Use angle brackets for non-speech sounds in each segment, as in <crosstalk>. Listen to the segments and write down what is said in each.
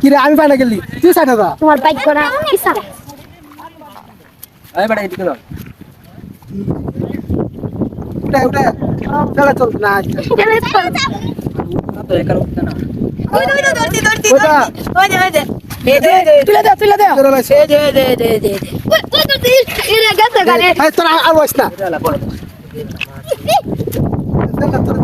কিরে আমি পাই গেলি তুই ষাট তোমার বাইক করা ইচ্ছা এই বেটা এদিকে তুলে দে তুলে দে এই দে তোরা আর বস না। <laughs>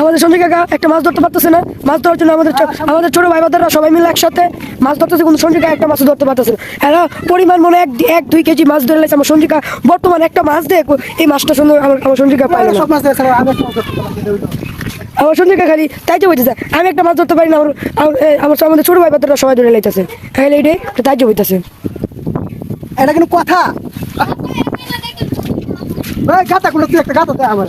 আমাদের সঞ্জয় কাকা একটা মাছ ধরতে পারতেছে না। মাছ ধরার জন্য আমাদের আমাদের ছোট ভাই বাদাররা সবাই মিলে একসাথে মাছ ধরতেছে কিন্তু সঞ্জয় কাকা একটা মাছ ধরতে পারতেছে না। এরা পরিমাণ মনে এক এক দুই কেজি মাছ ধরে লাইছে আমার সঞ্জয় কাকা বর্তমানে একটা মাছ দেখ এই মাছটা সুন্দর আমার আমার সঞ্জয় কাকা পাইলো না। সব মাছ দেখছ আমার সঞ্জয় কাকা খালি তাই তো বলতেছে আমি একটা মাছ ধরতে পারি না আমার আমার আমাদের ছোট ভাই বাদাররা সবাই ধরে লাইতেছে। খাইলে এইটাই তাই তো বলতেছে এটা কিন্তু কথা। ভাই গাতা গুলো তুই একটা গাতা দে আমার।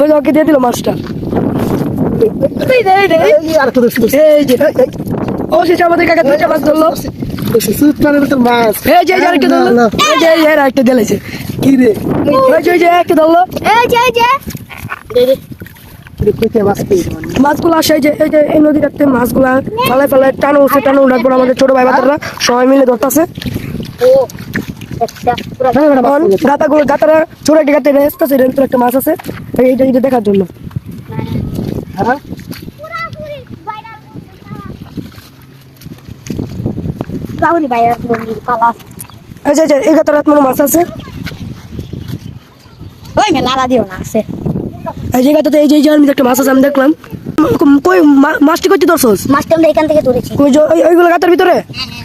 ওই ওকে দিয়ে দিল মাছটা আমাদের মাছ ধরলো একটা দিলেছে কি রে একটা ধরলো মাছগুলো আসে যে এই যে এই মাছগুলা টানো টানো উঠার পর আমাদের ছোট ভাই বাচ্চারা সবাই মিলে ধরতেছে হ্যাঁ, একটা মাছ আছে। দেখার জন্য। হ্যাঁ। এই মাছ আছে। ওই এই যে আমি একটা মাছ আছে আমি দেখলাম। কই মাছটি করতে দর্শস মাছটি আমরা এখান থেকে ধরেছি। ওইগুলো গাতার ভিতরে? হ্যাঁ হ্যাঁ।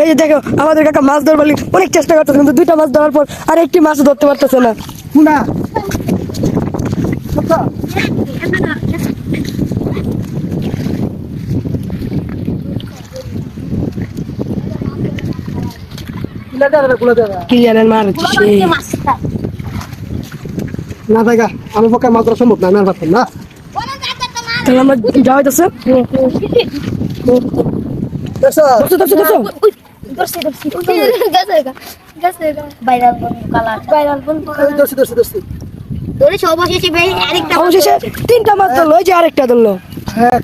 এই যে দেখো আমাদের কাকা মাছ ধরবার অনেক চেষ্টা করতেছে কিন্তু দুইটা মাছ ধরার পর আর একটি মাছ ধরতে পারতেছে না। কি জানেন মার না দেখা আমার পক্ষে মাছ ধরা সম্ভব না পারতাম তাহলে আমরা যাওয়া হইতেছে? দেখছ? ধরছি ধরছি গেছে গেছে ভাইরাল বন্ধু কালার ভাইরাল বন্ধু কালার ধরছি ধরছি ধরছি তিনটা মাত্র ধরলো ওই যে আরেকটা ধরলো হ্যাঁ